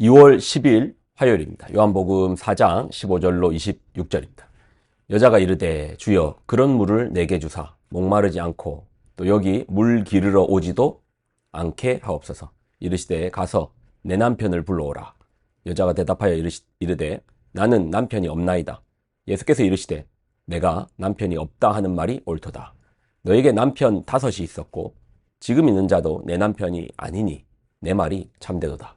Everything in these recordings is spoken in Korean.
2월 10일 화요일입니다. 요한복음 4장 15절로 26절입니다. 여자가 이르되 주여 그런 물을 내게 주사 목마르지 않고 또 여기 물 기르러 오지도 않게 하옵소서. 이르시되 가서 내 남편을 불러오라. 여자가 대답하여 이르시, 이르되 나는 남편이 없나이다. 예수께서 이르시되 내가 남편이 없다 하는 말이 옳도다. 너에게 남편 다섯이 있었고 지금 있는 자도 내 남편이 아니니 내 말이 참되도다.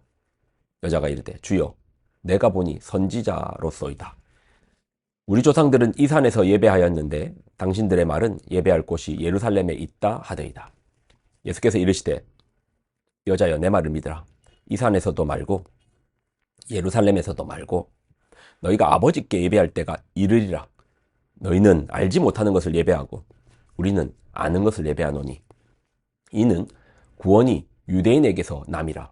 여자가 이르되 주여 내가 보니 선지자로소이다. 우리 조상들은 이 산에서 예배하였는데 당신들의 말은 예배할 곳이 예루살렘에 있다 하더이다. 예수께서 이르시되 여자여 내 말을 믿으라. 이 산에서도 말고 예루살렘에서도 말고 너희가 아버지께 예배할 때가 이르리라. 너희는 알지 못하는 것을 예배하고 우리는 아는 것을 예배하노니 이는 구원이 유대인에게서 남이라.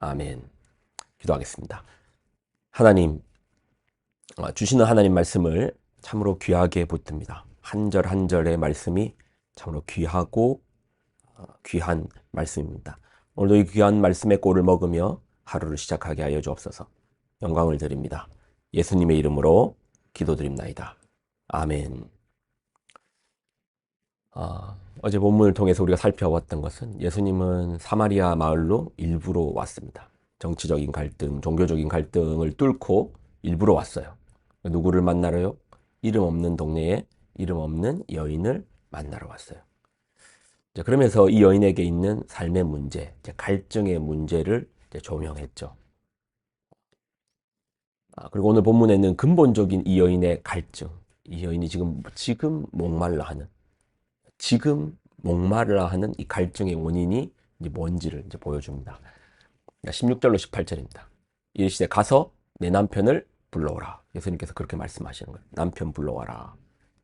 아멘. 기도하겠습니다. 하나님, 어, 주시는 하나님 말씀을 참으로 귀하게 붙듭니다. 한 절 한 절의 말씀이 참으로 귀하고 어, 귀한 말씀입니다. 오늘도 이 귀한 말씀의 꼴을 먹으며 하루를 시작하게 하여 주옵소서. 영광을 드립니다. 예수님의 이름으로 기도드립나이다. 아멘. 아, 어제 본문을 통해서 우리가 살펴봤던 것은 예수님은 사마리아 마을로 일부러 왔습니다. 정치적인 갈등, 종교적인 갈등을 뚫고 일부러 왔어요. 누구를 만나러요? 이름 없는 동네에 이름 없는 여인을 만나러 왔어요. 그러면서 이 여인에게 있는 삶의 문제, 갈증의 문제를 조명했죠. 아, 그리고 오늘 본문에는 근본적인 이 여인의 갈증, 이 여인이 지금 지금 목말라 하는 지금 목마르라 하는 이 갈증의 원인이 이제 뭔지를 이제 보여줍니다. 16절로 그러니까 18절입니다. 이르시되 가서 내 남편을 불러오라. 예수님께서 그렇게 말씀하시는 거예요. 남편 불러와라.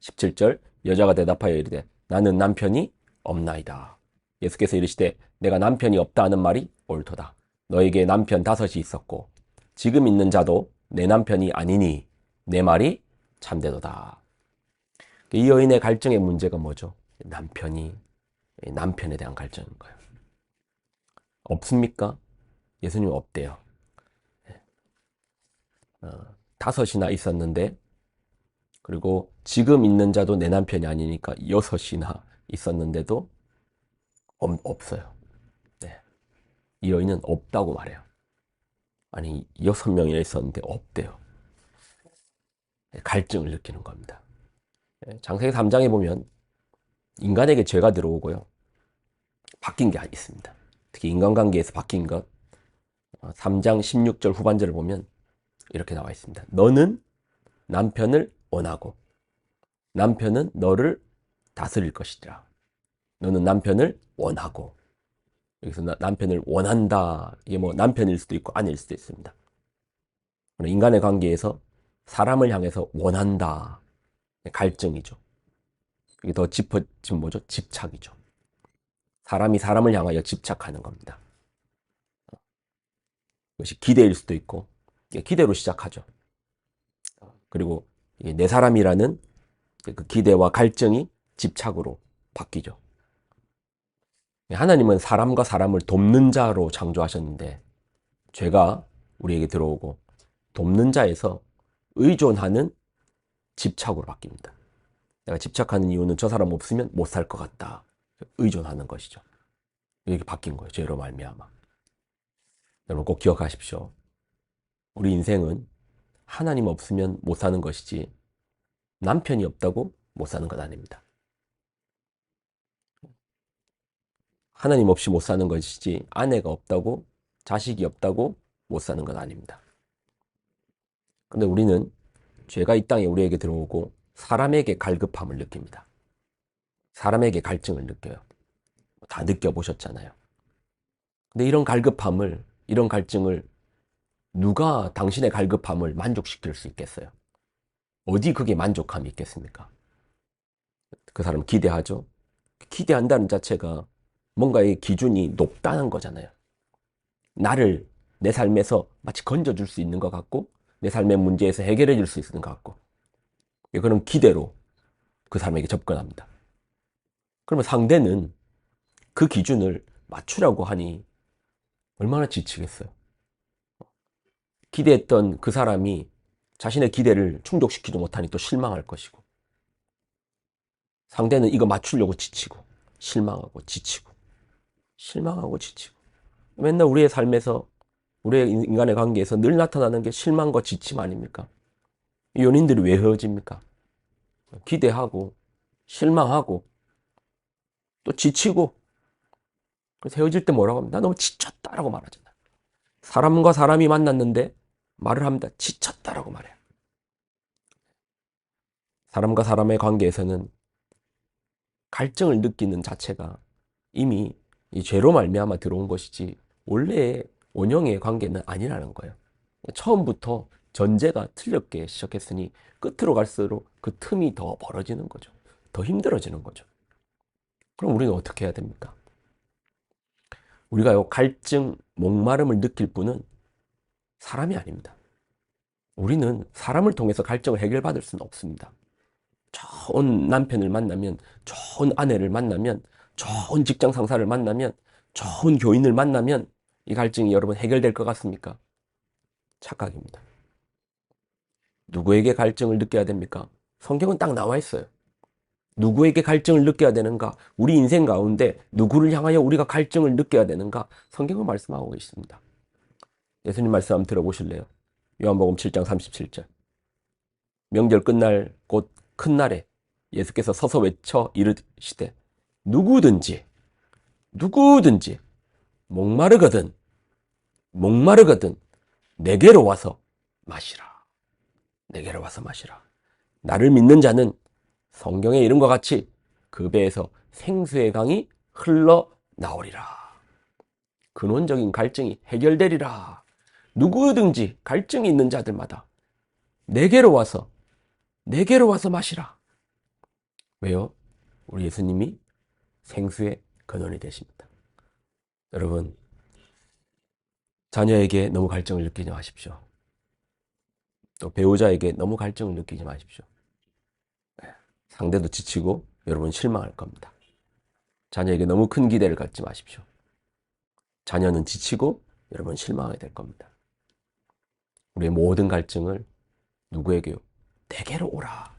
17절 여자가 대답하여 이르되 나는 남편이 없나이다. 예수께서 이르시되 내가 남편이 없다 하는 말이 옳도다. 너에게 남편 다섯이 있었고 지금 있는 자도 내 남편이 아니니 내 말이 참되도다. 이 여인의 갈증의 문제가 뭐죠? 남편이 남편에 대한 갈증인 거예요. 없습니까? 예수님 없대요. 어, 다섯이나 있었는데 그리고 지금 있는 자도 내 남편이 아니니까 여섯이나 있었는데도 없, 없어요. 네. 이 여인은 없다고 말해요. 아니 여섯 명이나 있었는데 없대요. 갈증을 느끼는 겁니다. 장세기 3장에 보면 인간에게 죄가 들어오고요. 바뀐 게 있습니다. 특히 인간관계에서 바뀐 것 3장 어, 16절 후반절을 보면 이렇게 나와 있습니다. 너는 남편을 원하고 남편은 너를 다스릴 것이라. 너는 남편을 원하고 여기서 나, 남편을 원한다. 이게 뭐 남편일 수도 있고 아닐 수도 있습니다. 인간의 관계에서 사람을 향해서 원한다. 갈증이죠. 이게 더 짚어지면 뭐죠? 집착이죠. 사람이 사람을 향하여 집착하는 겁니다. 이것이 기대일 수도 있고 기대로 시작하죠. 그리고 내 사람이라는 그 기대와 갈증이 집착으로 바뀌죠. 하나님은 사람과 사람을 돕는 자로 창조하셨는데 죄가 우리에게 들어오고 돕는 자에서 의존하는 집착으로 바뀝니다. 내가 집착하는 이유는 저 사람 없으면 못 살 것 같다. 의존하는 것이죠. 이렇게 바뀐 거예요. 죄로 말미암아. 여러분 꼭 기억하십시오. 우리 인생은 하나님 없으면 못 사는 것이지 남편이 없다고 못 사는 것 아닙니다. 하나님 없이 못 사는 것이지 아내가 없다고 자식이 없다고 못 사는 것 아닙니다. 근데 우리는 죄가 이 땅에 우리에게 들어오고 사람에게 갈급함을 느낍니다. 사람에게 갈증을 느껴요. 다 느껴보셨잖아요. 근데 이런 갈급함을, 이런 갈증을 누가 당신의 갈급함을 만족시킬 수 있겠어요? 어디 그게 만족함이 있겠습니까? 그 사람 기대하죠? 기대한다는 자체가 뭔가의 기준이 높다는 거잖아요. 나를 내 삶에서 마치 건져줄 수 있는 것 같고, 내 삶의 문제에서 해결해 줄 수 있는 것 같고, 예, 그런 기대로 그 사람에게 접근합니다. 그러면 상대는 그 기준을 맞추라고 하니 얼마나 지치겠어요. 기대했던 그 사람이 자신의 기대를 충족시키지 못하니 또 실망할 것이고, 상대는 이거 맞추려고 지치고, 실망하고, 지치고, 실망하고, 지치고. 맨날 우리의 삶에서, 우리의 인간의 관계에서 늘 나타나는 게 실망과 지침 아닙니까? 이 연인들이 왜 헤어집니까? 기대하고, 실망하고, 또 지치고, 그래서 헤어질 때 뭐라고 합니다. 나 너무 지쳤다라고 말하잖아요. 사람과 사람이 만났는데 말을 합니다. 지쳤다라고 말해요. 사람과 사람의 관계에서는 갈증을 느끼는 자체가 이미 이 죄로 말미암아 들어온 것이지 원래의 원형의 관계는 아니라는 거예요. 처음부터 전제가 틀렸게 시작했으니 끝으로 갈수록 그 틈이 더 벌어지는 거죠. 더 힘들어지는 거죠. 그럼 우리는 어떻게 해야 됩니까? 우리가 요 갈증, 목마름을 느낄 분은 사람이 아닙니다. 우리는 사람을 통해서 갈증을 해결받을 수는 없습니다. 좋은 남편을 만나면, 좋은 아내를 만나면, 좋은 직장 상사를 만나면, 좋은 교인을 만나면 이 갈증이 여러분 해결될 것 같습니까? 착각입니다. 누구에게 갈증을 느껴야 됩니까? 성경은 딱 나와 있어요. 누구에게 갈증을 느껴야 되는가? 우리 인생 가운데 누구를 향하여 우리가 갈증을 느껴야 되는가? 성경은 말씀하고 계십니다. 예수님 말씀 한번 들어보실래요? 요한복음 7장 37절. 명절 끝날 곧 큰 날에 예수께서 서서 외쳐 이르시되 누구든지 누구든지 목마르거든 목마르거든 내게로 와서 마시라. 내게로 와서 마시라. 나를 믿는 자는 성경의 이름과 같이 그 배에서 생수의 강이 흘러 나오리라. 근원적인 갈증이 해결되리라. 누구든지 갈증이 있는 자들마다 내게로 와서 내게로 와서 마시라. 왜요? 우리 예수님이 생수의 근원이 되십니다. 여러분, 자녀에게 너무 갈증을 느끼지 마십시오. 또 배우자에게 너무 갈증을 느끼지 마십시오. 네, 상대도 지치고 여러분 실망할 겁니다. 자녀에게 너무 큰 기대를 갖지 마십시오. 자녀는 지치고 여러분 실망하게 될 겁니다. 우리의 모든 갈증을 누구에게요? 내게로 오라.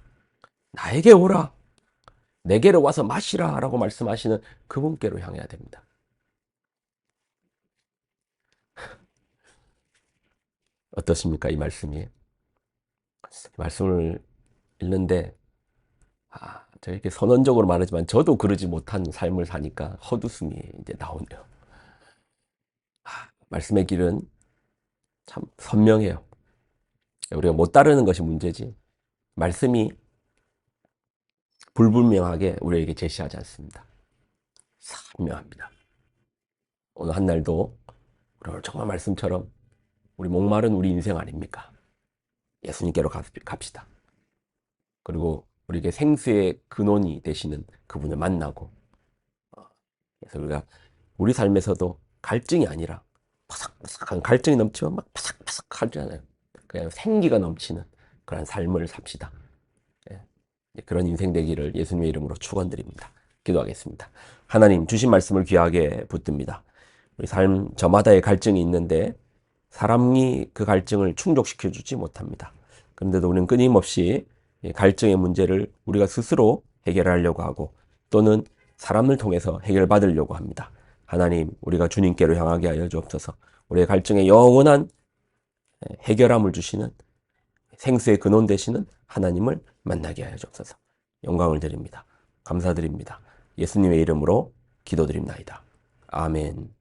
나에게 오라. 내게로 와서 마시라. 라고 말씀하시는 그분께로 향해야 됩니다. 어떻습니까? 이 말씀이. 말씀을 읽는데, 아, 저 이렇게 선언적으로 말하지만 저도 그러지 못한 삶을 사니까 헛웃음이 이제 나오네요. 아, 말씀의 길은 참 선명해요. 우리가 못 따르는 것이 문제지. 말씀이 불분명하게 우리에게 제시하지 않습니다. 선명합니다. 오늘 한 날도 우리 정말 말씀처럼 우리 목마른 우리 인생 아닙니까? 예수님께로 갑시다. 그리고 우리에게 생수의 근원이 되시는 그분을 만나고 어, 그래서 우리가 우리 삶에서도 갈증이 아니라 바삭바삭한 갈증이 넘치면 막 바삭바삭하잖아요. 그냥 생기가 넘치는 그런 삶을 삽시다. 예. 그런 인생 되기를 예수님의 이름으로 축원드립니다. 기도하겠습니다. 하나님 주신 말씀을 귀하게 붙듭니다. 우리 삶 저마다의 갈증이 있는데 사람이 그 갈증을 충족시켜 주지 못합니다. 그런데도 우리는 끊임없이 갈증의 문제를 우리가 스스로 해결하려고 하고 또는 사람을 통해서 해결받으려고 합니다. 하나님, 우리가 주님께로 향하게 하여 주옵소서. 우리의 갈증에 영원한 해결함을 주시는 생수의 근원 되시는 하나님을 만나게 하여 주옵소서. 영광을 드립니다. 감사드립니다. 예수님의 이름으로 기도드립나이다. 아멘.